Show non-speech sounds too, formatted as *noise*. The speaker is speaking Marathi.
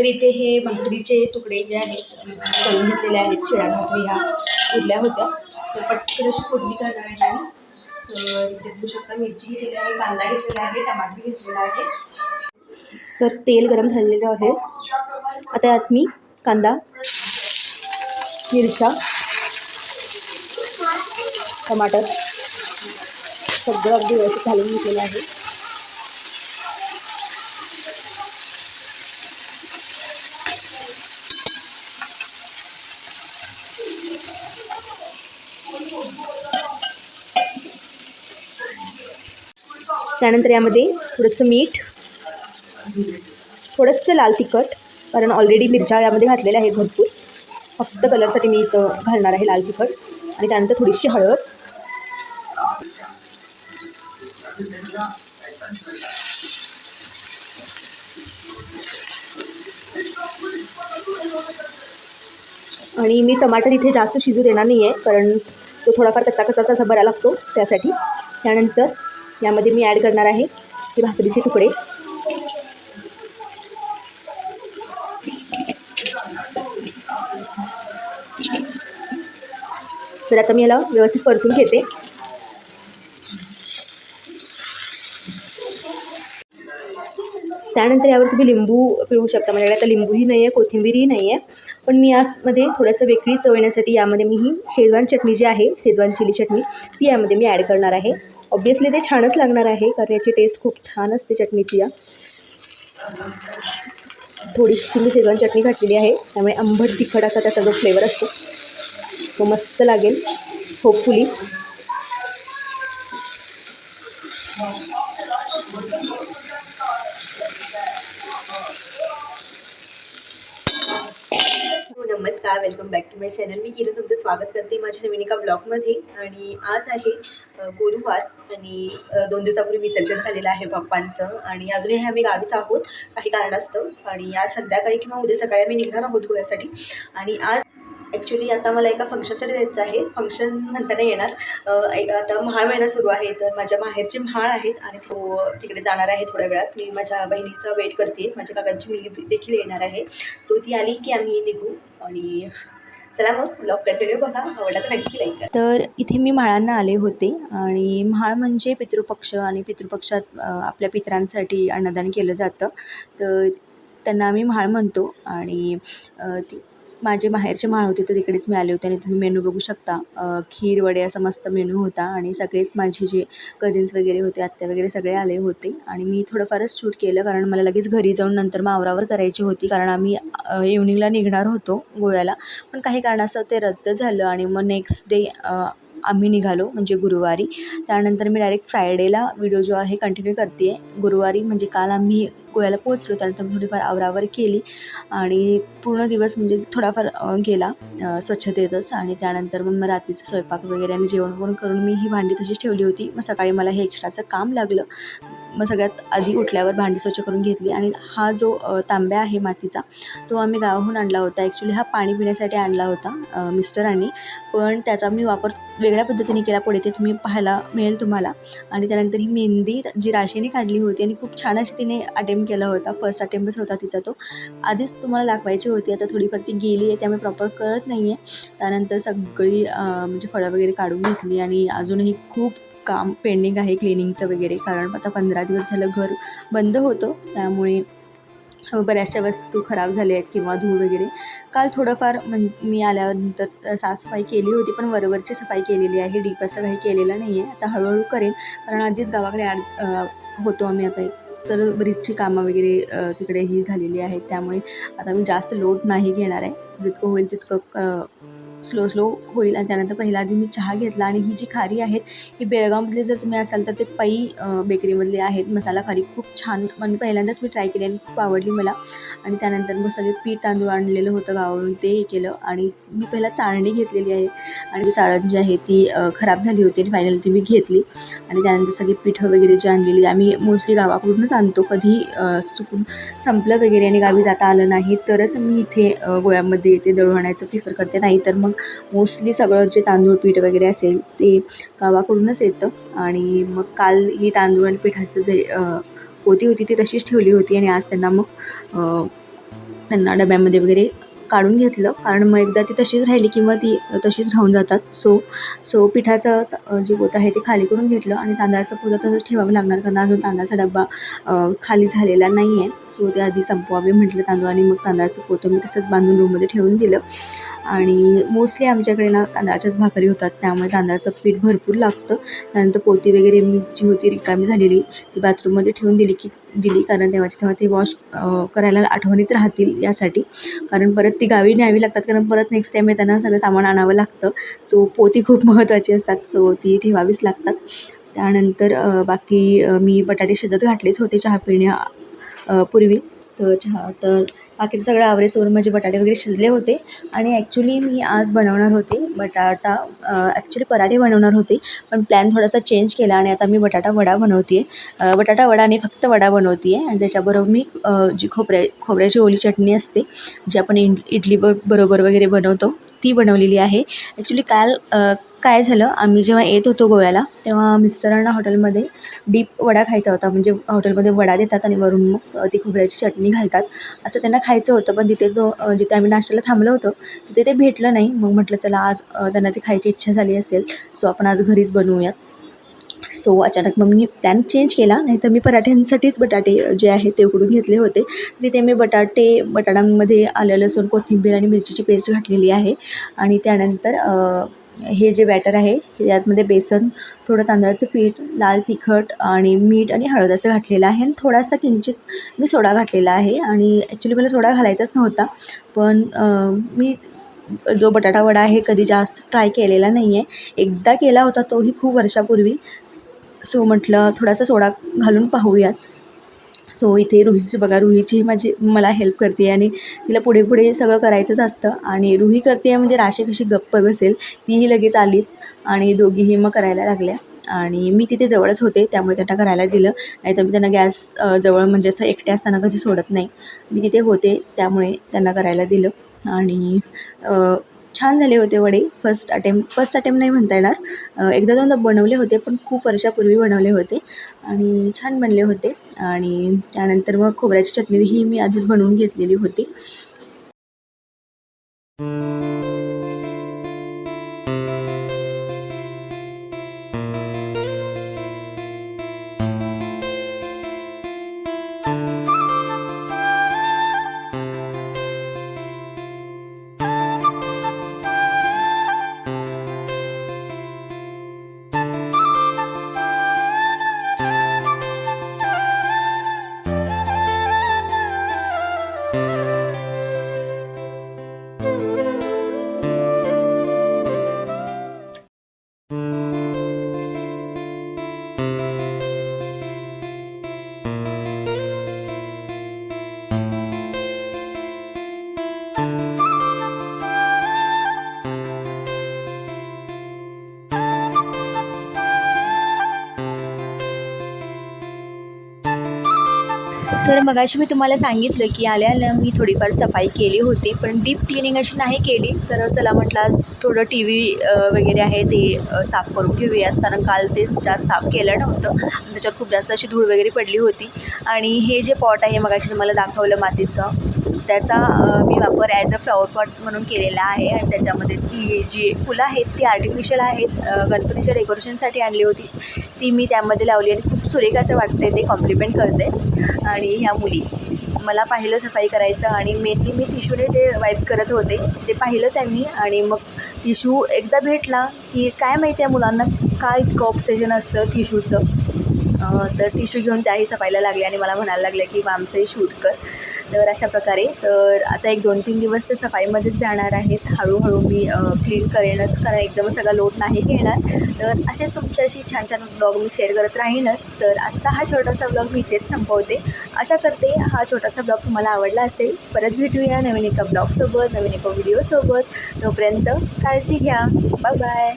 तर इथे हे भाकरीचे तुकडे जे आहेत करून घेतलेले आहेत शिळ्या भाकरी ह्या उरल्या होत्या. तर पटकन अशी फोडणी करणार आहे आणि तर इथे बघू शकता मिरची घेतलेली आहे कांदा घेतलेला आहे टमाटर घेतलेला आहे. तर तेल गरम झालेलं आहे. आता यात मी कांदा मिरच्या टमाटर सगळं अगदी व्यवस्थित घालून घेतलेलं आहे. त्यानंतर यामध्ये थोडंसं मीठ थोडंसं लाल तिखट कारण ऑलरेडी मिरच्या यामध्ये घातलेल्या आहेत भरपूर. फक्त कलरसाठी मी इथं घालणार आहे लाल तिखट. आणि त्यानंतर थोडीशी हळद. आणि मी टमाटर इथे जास्त शिजू देणार नाही आहे कारण तो थोडाफार कच्चा कच्चा असा बरा लागतो त्यासाठी. त्यानंतर यामध्ये मी ॲड करणार आहे हे भाकरीचे तुकडे. तर आता मी याला व्यवस्थित परतून घेते. त्यानंतर यावर तुम्ही लिंबू पिळू शकता. माझ्याकडे आता लिंबूही नाही आहे कोथिंबीरही नाही आहे पण मी यामध्ये थोडंसं वेगळी चव येण्यासाठी यामध्ये मी ही शेजवान चटणी जी आहे शेजवान चिली चटणी ती यामध्ये मी ॲड करणार आहे. ऑब्वियसली ते छानच लागणार आहे कारण याची टेस्ट खूप छान असते चटणीची या. थोडीशी मी शेजवान चटणी घातलेली आहे त्यामुळे आंबट तिखट असा त्याचा जो फ्लेवर असतो तो मस्त लागेल होपफुली हो, नमस्कार welcome back to my channel मी किरण तुमचं स्वागत करते माझ्या नवीन एका ब्लॉगमध्ये आणि आज आहे गुरुवार आणि दोन दिवसापूर्वी विसर्जन झालेलं आहे पप्पांचं आणि अजूनही आम्ही गावीच आहोत काही कारणास्तव. आणि आज संध्याकाळी किंवा उद्या सकाळी आम्ही निघणार आहोत गोव्यासाठी. आणि आज ॲक्च्युली आता मला एका फंक्शनसाठी जायचं आहे. फंक्शन म्हणता नाही येणार एक- आता महाळ महिना सुरू आहे तर माझ्या माहेरचे म्हाळ आहेत आणि तो तिकडे जाणार आहे थोड्या वेळात. मी माझ्या बहिणीचा वेट करते. माझ्या काकांची मुलगी देखील येणार आहे. सो ती आली की आम्ही निघू आणि चला मग ब्लॉग कंटिन्यू बघा. आवडला तर नक्की लाईक तर इथे मी म्हाळांना आले होते आणि महाळ म्हणजे पितृपक्ष आणि पितृपक्षात आपल्या पितरांसाठी अन्नदान केलं जातं. तर त्यांना आम्ही म्हाळ म्हणतो आणि ती माझे माहेरचे माळ होते तर तिकडेच मी आले होते आणि तुम्ही मेनू बघू शकता. खीर वडे असा मस्त मेनू होता आणि सगळेच माझे जे कझिन्स वगैरे होते आत्या वगैरे सगळे आले होते. आणि मी थोडंफारच शूट केलं कारण मला लगेच घरी जाऊन नंतर मग आवरावर करायची होती कारण आम्ही इव्हनिंगला निघणार होतो गोव्याला. पण काही कारणास्तव ते रद्द झालं आणि मग नेक्स्ट डे आम्ही निघालो म्हणजे गुरुवारी. त्यानंतर मी डायरेक्ट फ्रायडेला व्हिडिओ जो आहे कंटिन्यू करते आहे गुरुवारी म्हणजे काल आम्ही गोव्याला पोचलो त्यानंतर थोडीफार आवरावर केली. आणि पूर्ण दिवस म्हणजे थोडाफार गेला स्वच्छतेतच. आणि त्यानंतर मग मग रात्रीचं स्वयंपाक वगैरे आणि जेवण वगैरे करून मी ही भांडी तशीच ठेवली होती. मग सकाळी मला हे एक्स्ट्राचं काम लागलं. मग सगळ्यात आधी उठल्यावर भांडी स्वच्छ करून घेतली. आणि हा जो तांब्या आहे मातीचा तो आम्ही गावाहून आणला होता. ॲक्च्युली हा पाणी पिण्यासाठी आणला होता मिस्टरांनी पण त्याचा मी वापर वेगळ्या पद्धतीने केला. पुढे ते तुम्ही पाहायला मिळेल तुम्हाला. आणि त्यानंतर ही मेहंदी जी राशीने काढली होती आणि खूप छान अशी तिने अटेम्प्ट केला होता. फर्स्ट अटेम्प्टच होता तिचा तो. आधीच तुम्हाला दाखवायची होती. आता थोडीफार ती गेली आहे त्यामुळे प्रॉपर कळत नाही आहे त्यानंतर सगळी म्हणजे फळं वगैरे काढून घेतली आणि अजूनही खूप काम पेंडिंग आहे क्लिनिंगचं वगैरे. कारण आता पंधरा दिवस झालं घर बंद होतं. त्यामुळे बऱ्याचशा वस्तू खराब झाल्या आहेत किंवा धूळ वगैरे. काल थोडंफार म्हण मी आल्यानंतर साफसफाई केली होती पण वरवरची सफाई केलेली आहे. डीप असं काही केलेलं नाही आहे आता हळूहळू करेन. कारण आधीच गावाकडे ॲड होतो आम्ही आता तर बरीचशी कामं वगैरे तिकडे ही झालेली आहेत. त्यामुळे आता मी जास्त लोड नाही घेणार आहे. जितकं होईल तितकं स्लो स्लो होईल आणि त्यानंतर पहिला आधी मी चहा घेतला आणि ही जी खारी आहेत ही बेळगावमधली जर तुम्ही असाल तर ते पै बेकरीमधले आहेत. मसाला खारी खूप छान म्हणजे पहिल्यांदाच मी ट्राय केली आणि खूप आवडली मला. आणि त्यानंतर मग सगळे पीठ तांदूळ आणलेलं होतं गावावरून ते हे केलं. आणि मी पहिला चाळणी घेतलेली आहे. आणि जी चाळण जी आहे ती खराब झाली होती आणि फायनली ती मी घेतली. आणि त्यानंतर सगळी पिठं वगैरे जी आणलेली आम्ही मोस्टली गावाकडूनच आणतो. कधी चुकून संपलं वगैरे आणि गावी जाता आलं नाही तरच मी इथे गोव्यामध्ये येते दळून प्रिफर करते. नाही तर मग मोस्टली सगळं जे तांदूळ पीठ वगैरे असेल ते गावाकडूनच येतं. आणि मग काल ही तांदूळ आणि पिठाचं जे पोती होती ती तशीच ठेवली होती आणि आज त्यांना मग त्यांना डब्यामध्ये वगैरे काढून घेतलं. कारण मग एकदा ती तशीच राहिली किंवा ती तशीच राहून जातात. सो सो पिठाचं जे पोतं आहे ते खाली करून घेतलं आणि तांदळाचं पोतं तसंच ठेवावं लागणार कारण अजून तांदळाचा डब्बा खाली झालेला नाही आहे सो ते आधी संपवावे म्हटलं तांदूळ आणि मग तांदळाचं पोतं मी तसंच बांधून रूममध्ये ठेवून दिलं. आणि मोस्टली आमच्याकडे ना तांदळाच्याच भाकरी होतात. त्यामुळे तांदळाचं पीठ भरपूर लागतं. त्यानंतर पोती वगैरे मी जी होती रिकामी झालेली ती बाथरूममध्ये ठेवून दिली की दिली कारण तेव्हाची तेव्हा ते वॉश करायला आठवणीत राहतील यासाठी. कारण परत ती गावी न्यावी लागतात कारण परत नेक्स्ट टाईम येताना सगळं सामान आणावं लागतं. सो पोती खूप *laughs* महत्त्वाची असतात. सो ती ठेवावीच लागतात. त्यानंतर बाकी मी बटाटे शिजत घातलेच होते चहा पिण्या पूर्वी. तर चहा तर बाकीचं सगळं आवरेसोवर माझे बटाटे वगैरे शिजले होते. आणि ॲक्च्युली मी आज बनवणार होते बटाटा ॲक्च्युली पराठे बनवणार होते पण प्लॅन थोडासा चेंज केला आणि आता मी बटाटा वडा बनवते आहे बटाटा वडा आणि फक्त वडा बनवते आहे आणि त्याच्याबरोबर मी जी खोबऱ्या खोबऱ्याची ओली चटणी असते जी आपण इड इडली ब बरोबर वगैरे बनवतो ती बनवलेली आहे. ॲक्च्युली काल काय झालं आम्ही जेव्हा येत होतो गोव्याला तेव्हा मिस्टरांना हॉटेलमध्ये डीप वडा खायचा होता. म्हणजे हॉटेलमध्ये वडा देतात आणि वरून मग ती खोबऱ्याची चटणी घालतात. असं त्यांना खायचं होतं पण तिथे जो जिथे आम्ही नाश्त्याला थांबलो होतो तिथे ते भेटलं नाही. मग म्हटलं चला आज त्यांना ती खायची इच्छा झाली असेल सो आपण आज घरीच बनवूयात. सो अचानक मग मी प्लॅन चेंज केला. नाहीतर मी पराठ्यांसाठीच बटाटे जे आहे ते उकडून घेतले होते. तिथे मी बटाटे बटाट्यांमध्ये आलं लसूण कोथिंबीर आणि मिरचीची पेस्ट घातलेली आहे. आणि त्यानंतर हे जे बॅटर आहे यातमध्ये बेसन थोडं तांदळाचं पीठ लाल तिखट आणि मीठ आणि हळद असं घातलेलं आहे. आणि थोडासा किंचित मी सोडा घातलेला आहे. आणि ॲक्च्युली मला सोडा घालायचाच नव्हता. पण मी जो बटाटा वडा आहे कधी जास्त ट्राय केलेला नाही आहे एकदा केला होता तोही खूप वर्षापूर्वी. सो म्हटलं थोडासा सोडा घालून पाहूयात. सो इथे रुहीची बघा रुहीची माझी मला हेल्प करते आणि तिला पुढे पुढे सगळं करायचंच असतं. आणि रुही करते म्हणजे राशी कशी गप्प बसेल तीही लगेच आलीच आणि दोघीही मग करायला लागल्या. आणि मी तिथे जवळच होते त्यामुळे त्यांना करायला दिलं. नाहीतर मी त्यांना गॅस जवळ म्हणजे असं एकटे असताना कधी सोडत नाही. मी तिथे होते त्यामुळे त्यांना करायला दिलं. आणि छान झाले होते वडे. फर्स्ट अटेम्प्ट फर्स्ट अटेम्प्ट नाही म्हणता येणार. एकदा दोनदा बनवले होते पण खूप वर्षापूर्वी बनवले होते. आणि छान बनले होते. आणि त्यानंतर मग खोबऱ्याची चटणी ही मी आधीच बनवून घेतलेली होती. तर मगाशी मी तुम्हाला सांगितलं की आल्या मी थोडीफार सफाई केली होती पण डीप क्लिनिंग अशी नाही केली. तर चला म्हटलं आज थोडं टी व्ही वगैरे आहे ते साफ करून घेऊयात. कारण काल ते जास्त साफ केलं नव्हतं. त्याच्यावर खूप जास्त अशी धूळ वगैरे पडली होती. आणि हे जे पॉट आहे मगाशी तुम्हाला दाखवलं मातीचं त्याचा मी वापर ॲज अ फ्लॉवर पॉट म्हणून केलेला आहे. आणि त्याच्यामध्ये ती जी फुलं आहेत ती आर्टिफिशियल आहेत. गणपतीच्या डेकोरेशनसाठी आणली होती. ती मी त्यामध्ये लावली आणि खूप सुरेख असं वाटते ते कॉम्प्लिमेंट करते. आणि ह्या मुली. मला पाहिलं सफाई करायचं आणि मेनली मी टिशूने ते वाईप करत होते. ते पाहिलं त्यांनी आणि मग टिशू एकदा भेटला की काय माहिती आहे मुलांना काय इतकं ऑप्सेशन असतं टिशूचं? तर टिशू घेऊन त्याही सफाईला लागले आणि मला म्हणायला लागले की मग आमचंही शूट कर. तर अशा प्रकारे तर आता एक दोन तीन दिवस ते सफाईमध्येच जाणार आहेत. हळूहळू मी क्लीन करेनच कारण एकदम सगळा लोड नाही घेणार. तर असेच तुमच्याशी छान छान ब्लॉग मी शेअर करत राहीनच. तर आजचा हा छोटासा ब्लॉग मी इथेच संपवते. आशा करते हा छोटासा ब्लॉग तुम्हाला आवडला असेल. परत भेटूया नवीन एका ब्लॉगसोबत नवीन एका व्हिडिओसोबत तोपर्यंत काळजी घ्या. Bye bye